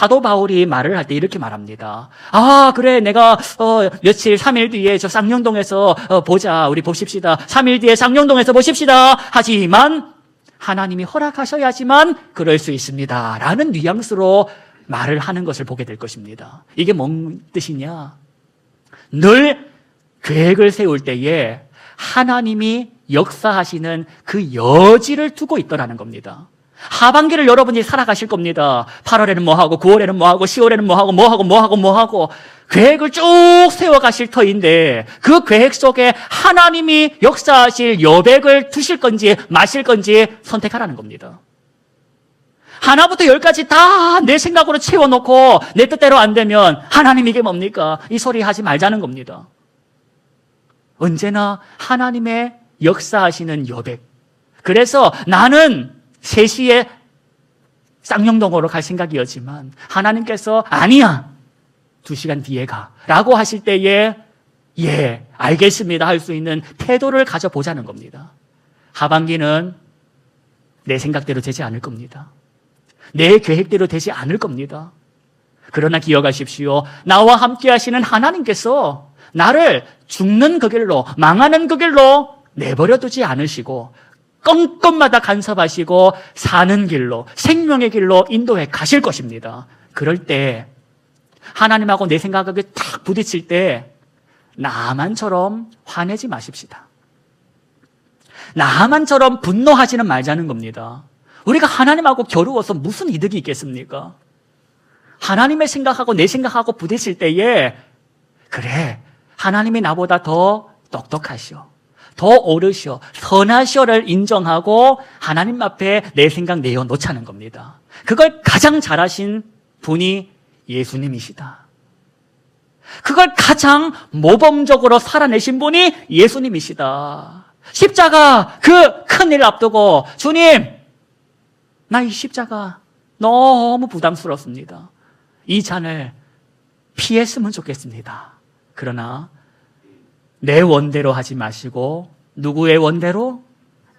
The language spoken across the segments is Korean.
사도 바울이 말을 할 때 이렇게 말합니다. 아, 그래, 내가, 어, 며칠, 3일 뒤에 저 쌍용동에서 어, 보자. 우리 보십시다. 3일 뒤에 쌍용동에서 보십시다. 하지만, 하나님이 허락하셔야지만 그럴 수 있습니다. 라는 뉘앙스로 말을 하는 것을 보게 될 것입니다. 이게 뭔 뜻이냐? 늘 계획을 세울 때에 하나님이 역사하시는 그 여지를 두고 있더라는 겁니다. 하반기를 여러분이 살아가실 겁니다. 8월에는 뭐 하고, 9월에는 뭐 하고, 10월에는 뭐 하고, 뭐 하고, 뭐 하고, 뭐 하고, 계획을 쭉 세워가실 터인데, 그 계획 속에 하나님이 역사하실 여백을 두실 건지, 마실 건지 선택하라는 겁니다. 하나부터 열까지 다 내 생각으로 채워놓고, 내 뜻대로 안 되면, 하나님 이게 뭡니까? 이 소리 하지 말자는 겁니다. 언제나 하나님의 역사하시는 여백. 그래서 나는 3시에 쌍용동으로 갈 생각이었지만 하나님께서 아니야. 2시간 뒤에 가. 라고 하실 때에 예, 알겠습니다. 할 수 있는 태도를 가져보자는 겁니다. 하반기는 내 생각대로 되지 않을 겁니다. 내 계획대로 되지 않을 겁니다. 그러나 기억하십시오. 나와 함께 하시는 하나님께서 나를 죽는 그 길로, 망하는 그 길로 내버려 두지 않으시고, 껌껌마다 간섭하시고, 사는 길로, 생명의 길로 인도해 가실 것입니다. 그럴 때, 하나님하고 내 생각하게 딱 부딪힐 때, 나만처럼 화내지 마십시다. 나만처럼 분노하지는 말자는 겁니다. 우리가 하나님하고 겨루어서 무슨 이득이 있겠습니까? 하나님의 생각하고 내 생각하고 부딪힐 때에, 그래, 하나님이 나보다 더 똑똑하시오. 더 옳으시오. 선하시오를 인정하고 하나님 앞에 내 생각 내어놓자는 겁니다. 그걸 가장 잘하신 분이 예수님이시다. 그걸 가장 모범적으로 살아내신 분이 예수님이시다. 십자가 그 큰 일을 앞두고 주님 나 이 십자가 너무 부담스럽습니다. 이 잔을 피했으면 좋겠습니다. 그러나 내 원대로 하지 마시고 누구의 원대로?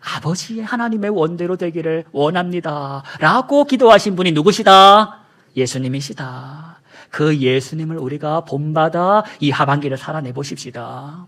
아버지의 하나님의 원대로 되기를 원합니다. 라고 기도하신 분이 누구시다? 예수님이시다. 그 예수님을 우리가 본받아 이 하반기를 살아내 보십시다.